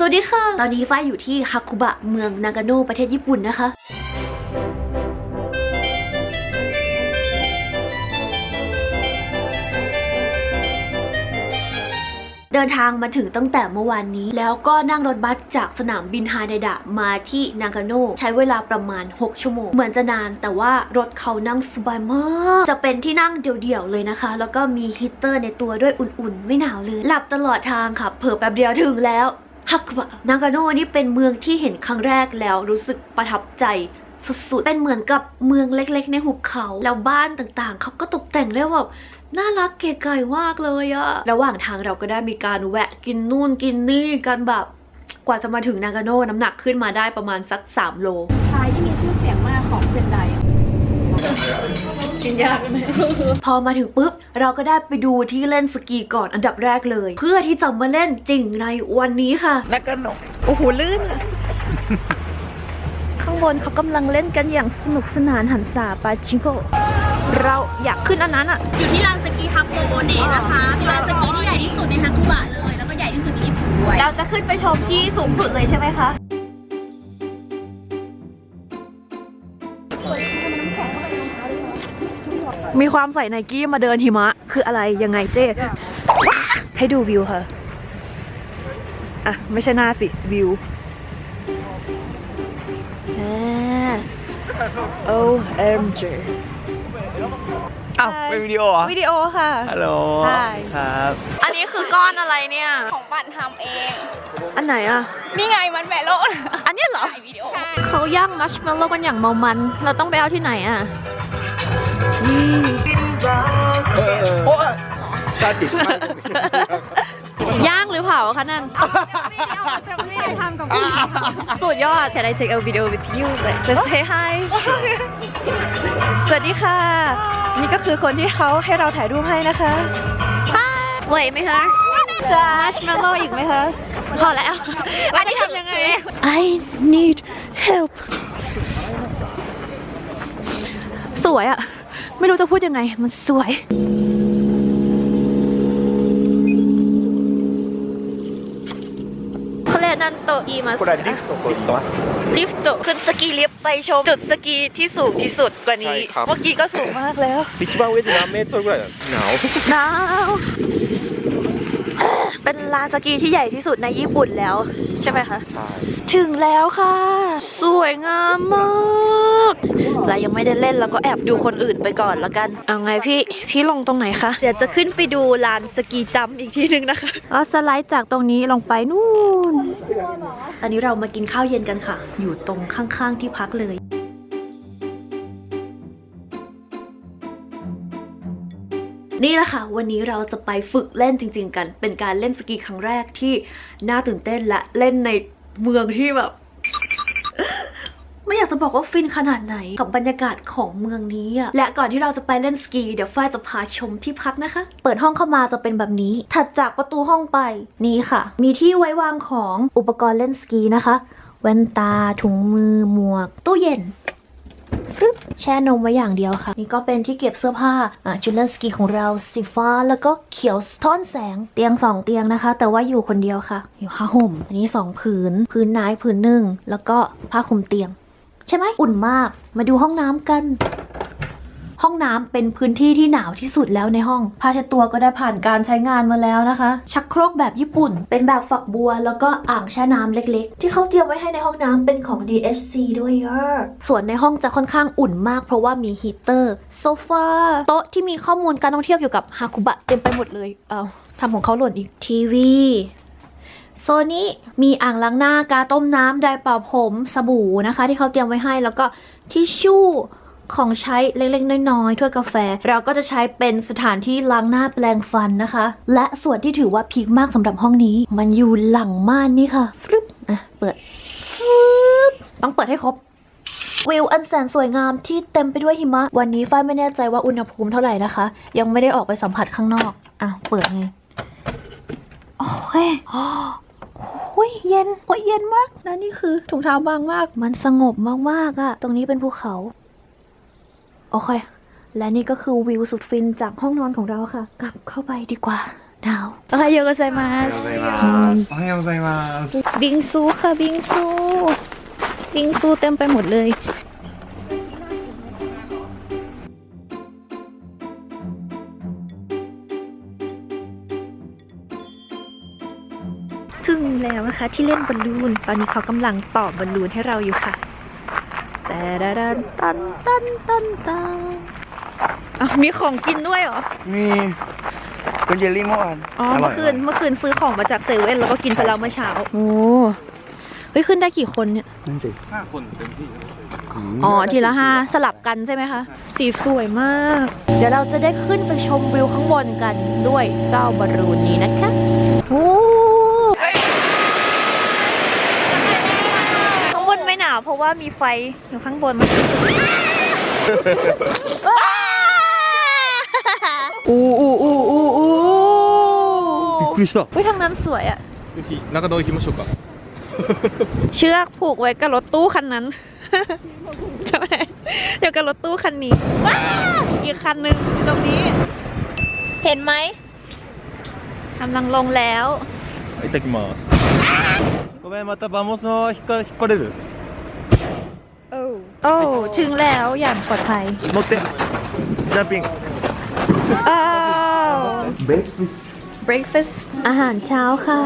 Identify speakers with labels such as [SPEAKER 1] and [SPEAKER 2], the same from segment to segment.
[SPEAKER 1] สวัสดีค่ะ ตอนนี้ฝ้ายอยู่ที่ฮาคุบะเมืองนากาโนประเทศญี่ปุ่นนะคะ เดินทางมาถึงตั้งแต่เมื่อวานนี้ แล้วก็นั่งรถบัสจากสนามบินฮาไดดะมาที่นากาโนใช้เวลาประมาณ 6 ชั่วโมง เหมือนจะนานแต่ว่ารถเขานั่งสบายมาก จะเป็นที่นั่งเดี่ยวๆเลยนะคะ แล้วก็มีฮีตเตอร์ในตัวด้วยอุ่นๆ ไม่หนาวเลย หลับตลอดทางค่ะเผลอแป๊บเดียวถึงแล้ว ฮักบะนากาโน่นี่เป็นเมืองที่เห็นครั้งแรกแล้วรู้สึกประทับใจสุดๆ เป็นเหมือนกับเมืองเล็กๆ ในหุบเขา แล้วบ้านต่างๆ เขาก็ตกแต่งได้แบบน่ารักเก๋ไก่มากเลยอะระหว่างทางเราก็ได้มีการแวะกินนู่นกินนี่กันแบบ กว่าจะมาถึงนากาโน่น้ำหนักขึ้นมาได้ประมาณสัก 3 โล
[SPEAKER 2] ชายที่มีชื่อเสียงมากของเซนได กินยากไหม
[SPEAKER 1] พอมาถึงปุ๊บ เราก็ได้ไปดูที่เล่นสกีก่อนอันดับแรกเลย เพื่อที่จะมาเล่นจริงในวันนี้ค่ะ
[SPEAKER 3] นักกันหนก
[SPEAKER 1] โอ้โหลื่นอะข้างบนเขากำลังเล่นกันอย่างสนุกสนานหันษาปาจิงโกเราอยากขึ้นอันนั้นอะ
[SPEAKER 4] อยู่ที่ลานสกีฮับโกโอเนะนะคะเป็นลานสกีที่ใหญ่ที่สุดในฮัตคุบะเลย แล้วก็ใหญ่ที่สุดในญี่ปุ่นด้วย
[SPEAKER 1] เราจะขึ้นไปชมที่สูงสุดเลยใช่ไหมคะ มีความใส่ไนกี้มาเดินหิมะ คืออะไรยังไงเจ๊ให้ดูวิวค่ะ อะ ไม่ใช่หน้าสิ วิวอ่า OMG
[SPEAKER 3] อ้าวเป็นวิดีโอเหรอ
[SPEAKER 1] วิดีโอค่ะ
[SPEAKER 3] ฮัลโหล
[SPEAKER 1] ใช่
[SPEAKER 3] ครับ
[SPEAKER 1] อันนี้คือก้อนอะไรเนี่ย
[SPEAKER 2] ของปั่นทำเอง
[SPEAKER 1] อันไหนอะ
[SPEAKER 2] นี่ไงมันแมโลน
[SPEAKER 1] อันเนี้ยเหรอ
[SPEAKER 2] ถ่ายวิดีโอ
[SPEAKER 1] เขาย่างมัชเมลโล่กันอย่างเมามัน เราต้องไปเอาที่ไหนอะนี่
[SPEAKER 3] โอ้ยตาติด
[SPEAKER 1] ย่างหรือเผาคะนั่น
[SPEAKER 2] จะไม่ได้ทำกับคุณ
[SPEAKER 1] สุดยอด Can I take a video with you like just say hi สวัสดีค่ะ นี่ก็คือคนที่เขาให้เราถ่ายรูปให้นะคะ Hi ไหวไหมคะจะมัชเมลโล่อีกไหมคะพอแล้ว อันนี้ทำยังไง I need help สวยอะ ไม่รู้จะพูดยังไง มันสวย これなんと言います
[SPEAKER 3] これはリ
[SPEAKER 1] か
[SPEAKER 3] フトと言ってます
[SPEAKER 1] ลิฟต์ขึ้นสกีลิฟต์ไปชมจุดสกีที่สูงที่สุดกว่านี้
[SPEAKER 3] ใช่ครับ
[SPEAKER 1] เมื่อกี้ก็สูงมากแล้ว
[SPEAKER 3] 一番上で何メートルぐらいなのหนาว
[SPEAKER 1] หนาวเป็นลานสกีที่ใหญ่ที่สุดในญี่ปุ่นแล้ว ใช่ไหมคะ
[SPEAKER 3] ใช่
[SPEAKER 1] ถึงแล้วค่ะ สวยงามมากเรายังไม่ได้เล่นแล้วก็แอบดูคนอื่นไปก่อนแล้วกัน เอาไงพี่ พี่ลงตรงไหนคะ เดี๋ยวจะขึ้นไปดูลานสกีจัมป์อีกทีนึงนะคะอ๋อสไลด์จากตรงนี้ลงไปนู่นอันนี้เรามากินข้าวเย็นกันค่ะ อยู่ตรงข้างๆที่พักเลยนี่แหละค่ะ วันนี้เราจะไปฝึกเล่นจริง ๆ กัน เป็นการเล่นสกีครั้งแรกที่น่าตื่นเต้นและเล่นใน เมืองที่แบบ ไม่อยากจะบอกว่าฟินขนาดไหนกับบรรยากาศของเมืองนี้อะและก่อนที่เราจะไปเล่นสกี เดี๋ยวฝ้ายจะพาชมที่พักนะคะ เปิดห้องเข้ามาจะเป็นแบบนี้ ถัดจากประตูห้องไปนี่ค่ะ มีที่ไว้วางของอุปกรณ์เล่นสกีนะคะแว่นตาถุงมือหมวก ตู้เย็น ฟรึบแช่นมไว้อย่างเดียวค่ะ นี่ก็เป็นที่เก็บเสื้อผ้าอะชุดเล่นสกีของเราสีฟ้าแล้วก็เขียวสะท้อนแสงเตียงสองเตียงนะคะ แต่ว่าอยู่คนเดียวค่ะ อยู่ผ้าห่ม อันนี้สองผืนผืนนายผืนหนึ่งแล้วก็ผ้าคลุมเตียง ใช่ไหมอุ่นมากมาดูห้องน้ำกัน ห้องน้ำเป็นพื้นที่ที่หนาวที่สุดแล้วในห้องผ้าเช็ดตัวก็ได้ผ่านการใช้งานมาแล้วนะคะ ชักโครกแบบญี่ปุ่น เป็นแบบฝักบัว แล้วก็อ่างแช่น้ำเล็ก ๆ ที่เขาเตรียมไว้ให้ในห้องน้ำเป็นของ DHC ด้วยเยอะส่วนในห้องจะค่อนข้างอุ่นมาก เพราะว่ามีฮีเตอร์โซฟาโต๊ะที่มีข้อมูลการท่องเที่ยวเกี่ยวกับฮาคุบะเต็มไปหมดเลยเอาทำของเขาหล่นอีกทีวีโซนนี้มีอ่างล้างหน้ากาต้มน้ำไดร์เป่าผมสบู่นะคะ ที่เขาเตรียมไว้ให้แล้วก็ทิชชู่ ของใช้เล็กๆ น้อยๆถ้วยกาแฟ เราก็จะใช้เป็นสถานที่ล้างหน้าแปลงฟันนะคะ และส่วนที่ถือว่าพีคมากสำหรับห้องนี้ มันอยู่หลังม่านนี่ค่ะฟึบอะเปิดฟึบต้องเปิดให้ครบวิวอันแสนสวยงามที่เต็มไปด้วยหิมะ วันนี้ฝ้ายไม่แน่ใจว่าอุณหภูมิเท่าไหร่นะคะ ยังไม่ได้ออกไปสัมผัสข้างนอกอะเปิดไงโอ้ยโอ้ยเย็นโอ้ยเย็นมากนะนี่คือถุงเท้าบางมาก มันสงบมากๆอะตรงนี้เป็นภูเขา โอเค และนี่ก็คือวิวสุดฟินจากห้องนอนของเราค่ะ กลับเข้าไปดีกว่า หนาวโอเคโยโกไซมัส
[SPEAKER 3] おはようございます
[SPEAKER 1] บิงซูค่ะบิงซูบิงซูเต็มไปหมดเลย ถึงแล้วนะคะที่เล่นบอลลูน ตอนนี้เขากำลังต่อบอลลูนให้เราอยู่ค่ะ แต่ดันตันตันตันตันอะมีของกินด้วยเหรอ
[SPEAKER 3] มีคุณเยลลี่เมื่อวาน
[SPEAKER 1] อ๋อ
[SPEAKER 3] ร่
[SPEAKER 1] เมื่
[SPEAKER 3] ย
[SPEAKER 1] อคืน เมื่อคืนซื้อของมาจากเซเว่นแล้วก็กินไปแล้วเมื่อเช้า โอ้เฮ้ยขึ้นได้กี่คนเนี่ย
[SPEAKER 3] นั่นสิห้าคนเต็มที่
[SPEAKER 1] อ๋อ ทีละห้าสลับกันใช่ไหมคะ สีสวยมาก เดี๋ยวเราจะได้ขึ้นไปชมวิวข้างบนกันด้วยเจ้าบอลลูนนี้นะคะโอ้ข้างบนไม่หนาว เพราะว่ามีไฟอยู่ข้างบนมันอู้อู้อู้อู้อู้
[SPEAKER 3] びっくりした
[SPEAKER 1] อุ้ยทางนั้นสวยอะ
[SPEAKER 3] よし中田行きましょうか
[SPEAKER 1] เชือกผูกไว้กับรถตู้คันนั้น ใช่ไหมเดี๋ยวกับรถตู้คันนี้ว้าวอีกคันหนึ่งอยู่ตรงนี้ เห็นไหมกำลังลงแล้ว
[SPEAKER 3] いただきますごめんまたバモスの引っ張引っ張れる
[SPEAKER 1] โอ้ถึงแล้วอย่างปลอดภัย
[SPEAKER 3] 乗ってジャンピング
[SPEAKER 1] อ้าว
[SPEAKER 3] ベッフィス
[SPEAKER 1] breakfast อาหารเช้าค่ะ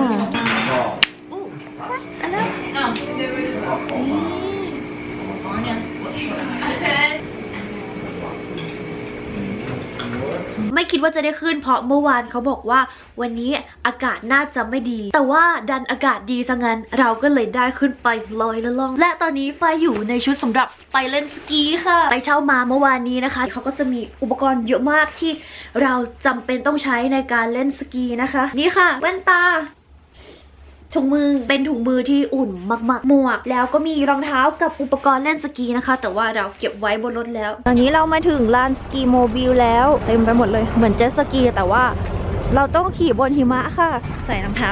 [SPEAKER 1] ไม่คิดว่าจะได้ขึ้น เพราะเมื่อวานเขาบอกว่า วันนี้อากาศน่าจะไม่ดี แต่ว่าดันอากาศดีซะงั้น เราก็เลยได้ขึ้นไปลอยละล่อง และตอนนี้ไฟอยู่ในชุดสำหรับไปเล่นสกีค่ะ ไปเช่ามาเมื่อวานนี้นะคะเขาก็จะมีอุปกรณ์เยอะมากที่เราจำเป็นต้องใช้ในการเล่นสกีนะคะ นี่ค่ะแว่นตา ถุงมือเป็นถุงมือที่อุ่นมากๆ หมวก แล้วก็มีรองเท้ากับอุปกรณ์เล่นสกีนะคะ แต่ว่าเราเก็บไว้บนรถแล้ว ตอนนี้เรามาถึงลานสกีโมบิลแล้ว เต็มไปหมดเลยเหมือนเจ็ตสกีแต่ว่า เราต้องขี่บนหิมะค่ะ ใส่รองเท้า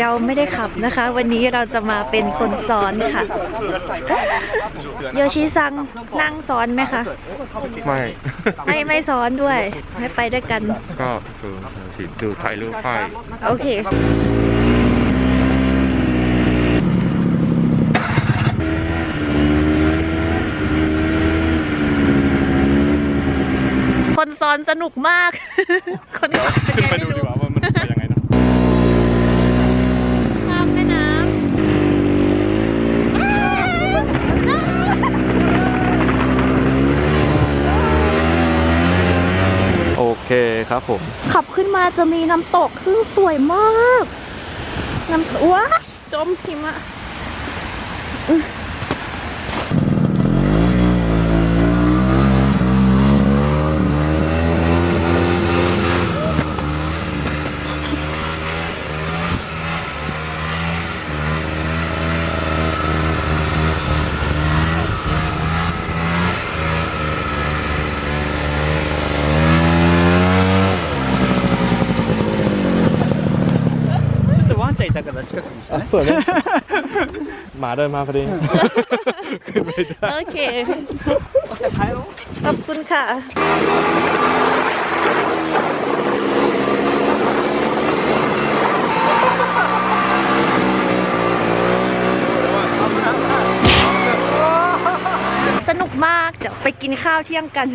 [SPEAKER 1] เราไม่ได้ขับนะคะ วันนี้เราจะมาเป็นคนซ้อนค่ะ โยชิซังนั่งซ้อนไหมคะ
[SPEAKER 3] ไม่
[SPEAKER 1] ไม่ไม่ซ้อนด้วย ไม่ไปด้วยกัน
[SPEAKER 3] ก็คือสิดูถ่ายรูปไฟ
[SPEAKER 1] โอเคคนซ้อนสนุกมาก คนขับเป็นไง
[SPEAKER 3] ไป
[SPEAKER 1] ไม่
[SPEAKER 3] ดูดี
[SPEAKER 1] รู้
[SPEAKER 3] กว่าว่ามันไปยังไงนะ
[SPEAKER 1] ข้ามแม่น้
[SPEAKER 3] โอเคครับผม
[SPEAKER 1] ขับขึ้นมาจะมีน้ำตกซึ่งสวยมาก น้ำว้าจมหิมะ
[SPEAKER 3] วยไหม หมาเดินมาพอดี ขึ้นไม่ได้
[SPEAKER 1] โอเคขอบคุณค่ะ สนุกมากจะไปกินข้าวเที่ยงกัน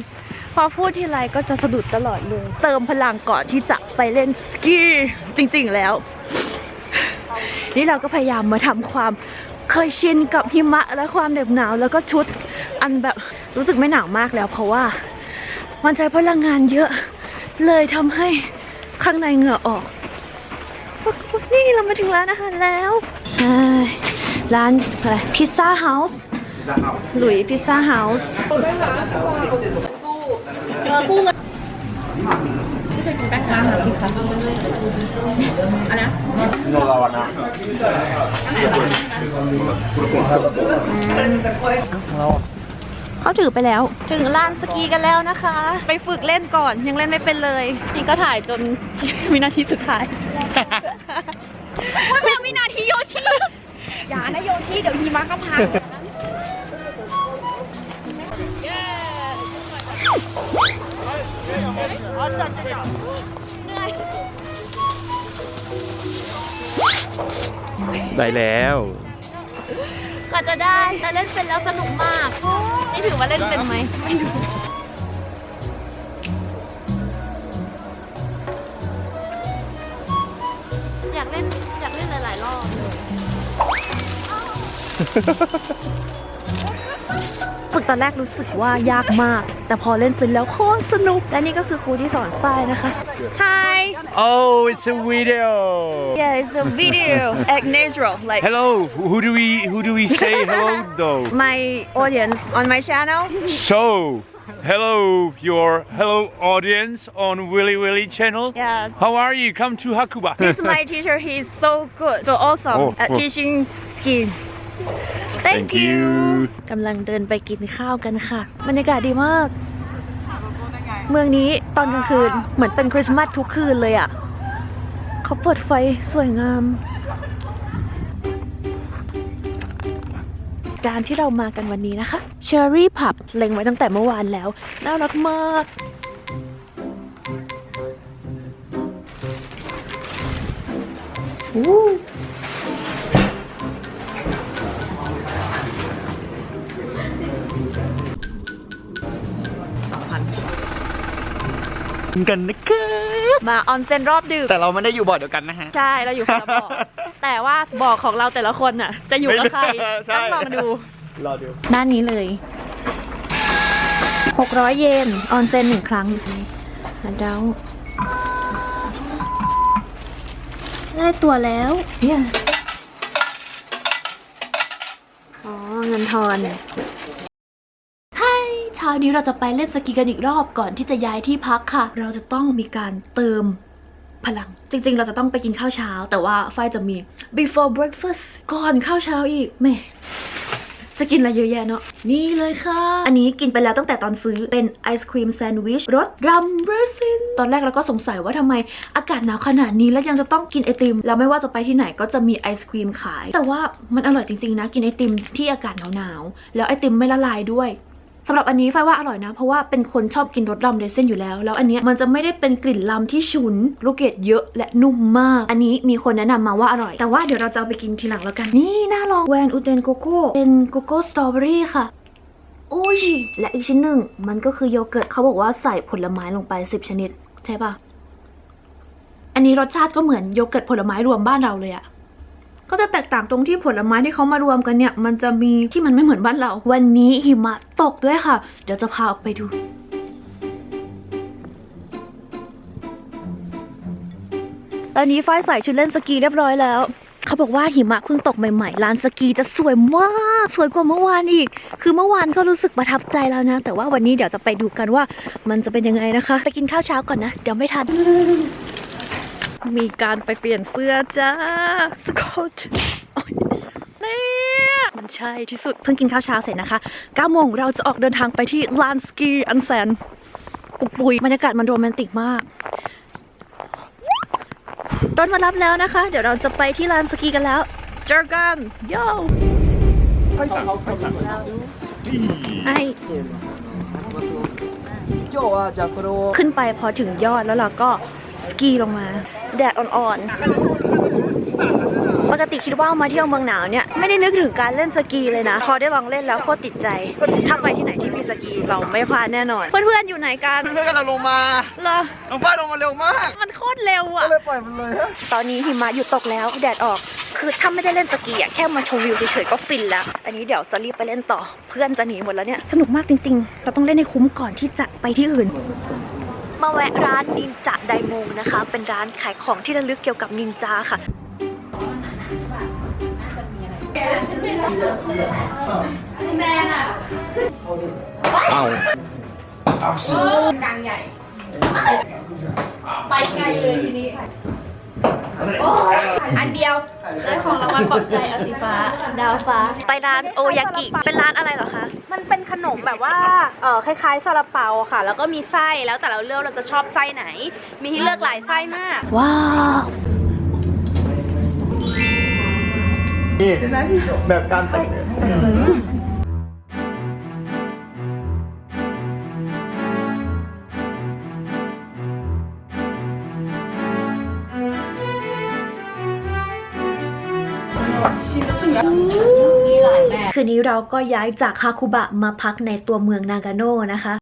[SPEAKER 1] พอพูดทีไรก็จะสะดุดตลอดเลย เติมพลังก่อนที่จะไปเล่นสกี จริงๆแล้ว นี่เราก็พยายามมาทำความเคยชินกับหิมะและความเหน็บหนาว แล้วก็ชุดอันแบบรู้สึกไม่หนาวมากแล้ว เพราะว่ามันใช้พลังงานเยอะ เลยทำให้ข้างในเหงื่อออกนี่เรามาถึงร้านอาหารแล้วร้านอะไรพิซซ่าเฮาส์หลุยพิซซ่าเฮาส์
[SPEAKER 3] โนราวานะ
[SPEAKER 1] เขาถือไปแล้ว ถึงลานสกีกันแล้วนะคะ ไปฝึกเล่นก่อนยังเล่นไม่เป็นเลย นี่ก็ถ่ายจนวินาทีสุดท้าย
[SPEAKER 2] ว่าแม่วินาทีโยชิ อย่านะโยชิ เดี๋ยวหิมะก็พัง
[SPEAKER 3] ได้แล้ว
[SPEAKER 1] ก็จะได้แต่เล่นเป็นแล้วสนุกมากไม่ถือว่าเล่นเป็นไหมไม่รู้อยากเล่น อยากเล่นหลาย ๆ รอบเลย ตอนแรกรู้สึกว่ายากมาก แต่พอเล่นเป็นแล้วโคตรสนุก และนี่ก็คือครูที่สอนฝ้ายนะคะ Hi
[SPEAKER 3] Oh it's a video
[SPEAKER 1] yeah it's a video act natural like
[SPEAKER 3] Hello who do we who do we say hello though
[SPEAKER 1] my audience on my channel
[SPEAKER 3] So hello your hello audience on Willy Willy channel
[SPEAKER 1] yeah
[SPEAKER 3] How are you come to Hakuba
[SPEAKER 1] This is my teacher. He's so good, so awesome
[SPEAKER 3] Oh,
[SPEAKER 1] at
[SPEAKER 3] oh.
[SPEAKER 1] teaching ski.
[SPEAKER 3] Thank you
[SPEAKER 1] กำลังเดินไปกินข้าวกันค่ะบรรยากาศดีมาก เมืองนี้ตอนกลางคืนเหมือนเป็นคริสต์มาสทุกคืนเลยอะเขาเปิดไฟสวยงามร้านที่เรามากันวันนี้นะคะ Cherry Pub เล็งไว้ตั้งแต่เมื่อวานแล้ว น่ารักมากอู้ กันนะครับมาออนเซ็นรอบดึก
[SPEAKER 5] แต่เราไม่ได้อยู่บ่อเดียวกันนะฮะ
[SPEAKER 1] ใช่ เราอยู่คนละบ่อ แต่ว่าบ่อของเราแต่ละคนน่ะ จะอยู่กับใคร
[SPEAKER 5] ใช่
[SPEAKER 1] ต้องลองมาดู
[SPEAKER 5] รอดู
[SPEAKER 1] ด้านนี้เลย 600 เยน ออนเซ็นหนึ่งครั้งแล้วได้ตัวแล้วเนี่ยอ๋อเงินทอนใช่เช้านี้เราจะไปเล่นสกีกันอีกรอบก่อนที่จะย้ายที่พักค่ะ เราจะต้องมีการเติมพลัง จริง ๆ เราจะต้องไปกินข้าวเช้า แต่ว่าฝ้ายจะมี before breakfast ก่อนข้าวเช้าอีกแหม่จะกินอะไรเยอะแยะเนาะนี่เลยค่ะ อันนี้กินไปแล้วตั้งแต่ตอนซื้อเป็นไอศครีมแซนด์วิชรสรัมเบอร์ซิน ตอนแรกเราก็สงสัยว่าทำไมอากาศหนาวขนาดนี้แล้วยังจะต้องกินไอติม แล้วไม่ว่าจะไปที่ไหนก็จะมีไอศครีมขาย แต่ว่ามันอร่อยจริง ๆ นะ กินไอติมที่อากาศหนาวๆแล้วไอติมไม่ละลายด้วย สำหรับอันนี้ฝ้ายว่าอร่อยนะ เพราะว่าเป็นคนชอบกินรสลำเดเส้นอยู่แล้ว แล้วอันนี้มันจะไม่ได้เป็นกลิ่นลำที่ฉุนลูกเกดเยอะและนุ่มมาก อันนี้มีคนแนะนำมาว่าอร่อย แต่ว่าเดี๋ยวเราจะเอาไปกินทีหลังแล้วกัน นี่น่าลองแวนอุเทนโกโก้เป็นโกโก้สตรอเบอรี่ค่ะโอ้ยและอีกชิ้นหนึ่งมันก็คือโยเกิร์ตเขาบอกว่าใส่ผลไม้ลงไป 10 ชนิด ใช่ปะอันนี้รสชาติก็เหมือนโยเกิร์ตผลไม้รวมบ้านเราเลยอะ ก็จะแตกต่างตรงที่ผลไม้ที่เขามารวมกันเนี่ย มันจะมีที่มันไม่เหมือนบ้านเรา วันนี้หิมะตกด้วยค่ะ เดี๋ยวจะพาออกไปดูตอนนี้ฝ้ายใส่ชุดเล่นสกีเรียบร้อยแล้ว เขาบอกว่าหิมะเพิ่งตกใหม่ๆร้านสกีจะสวยมาก สวยกว่าเมื่อวานอีก คือเมื่อวานก็รู้สึกประทับใจแล้วนะ แต่ว่าวันนี้เดี๋ยวจะไปดูกันว่ามันจะเป็นยังไงนะคะ ไปกินข้าวเช้าก่อนนะ เดี๋ยวไม่ทัน มีการไปเปลี่ยนเสื้อจ้าสกอตเนี่ยมันใช่ที่สุด เพิ่งกินข้าวเช้าเสร็จนะคะ9โมงเราจะออกเดินทางไปที่ลานสกีอันแสนปุกปุยบรรยากาศมันโรแมนติกมาก ต้นมารับแล้วนะคะ เดี๋ยวเราจะไปที่ลานสกีกันแล้ว เจอกันโย่ไอ
[SPEAKER 5] โยอจะโซโล
[SPEAKER 1] ขึ้นไปพอถึงยอดแล้วเราก็ สกีลงมา แดดอ่อนๆ ปกติคิดว่ามาเที่ยวเมืองหนาวเนี่ย ไม่ได้นึกถึงการเล่นสกีเลยนะ พอได้ลองเล่นแล้วโคตรติดใจ ถ้าไปที่ไหนที่มีสกีเราไม่พลาดแน่นอน เพื่อนๆอยู่ไหนกัน
[SPEAKER 5] เพื่อนกำลังลงมา
[SPEAKER 1] เหรอ
[SPEAKER 5] น้องฝ้ายลงมาเร็วมาก
[SPEAKER 1] มันโคตรเร็วอะ
[SPEAKER 5] ก็เลยปล่อยมันเลยฮะ
[SPEAKER 1] ตอนนี้หิมะหยุดตกแล้วแดดออก คือถ้าไม่ได้เล่นสกีอะแค่มาชมวิวเฉยๆก็ฟินแล้ว อันนี้เดี๋ยวจะรีบไปเล่นต่อ เพื่อนจะหนีหมดแล้วเนี่ย สนุกมากจริง ๆ เราต้องเล่นให้คุ้มก่อนที่จะไปที่อื่น มาแวะร้านนินจาไดมงนะคะ เป็นร้านขายของที่ระลึกเกี่ยวกับนินจาค่ะ
[SPEAKER 3] เอา
[SPEAKER 2] ไปไกลเลยทีนี้ อันเดียว
[SPEAKER 1] ได้ของรางวัลปลอบใจอาสีฟ้า ดาวฟ้า ไปร้านโอยากิ เป็นร้านอะไรเหรอคะ
[SPEAKER 2] มันเป็นขนมแบบว่า เออคล้ายๆซาลาเปาค่ะ แล้วก็มีไส้ แล้วแต่เราเลือกเราจะชอบไส้ไหน มีให้เลือกหลายไส้มาก
[SPEAKER 1] ว้าว
[SPEAKER 5] นี่แบบการแต่ง
[SPEAKER 1] คืนนี้เราก็ย้ายจากฮาคุบะมาพักในตัวเมืองนากาโน่นะคะ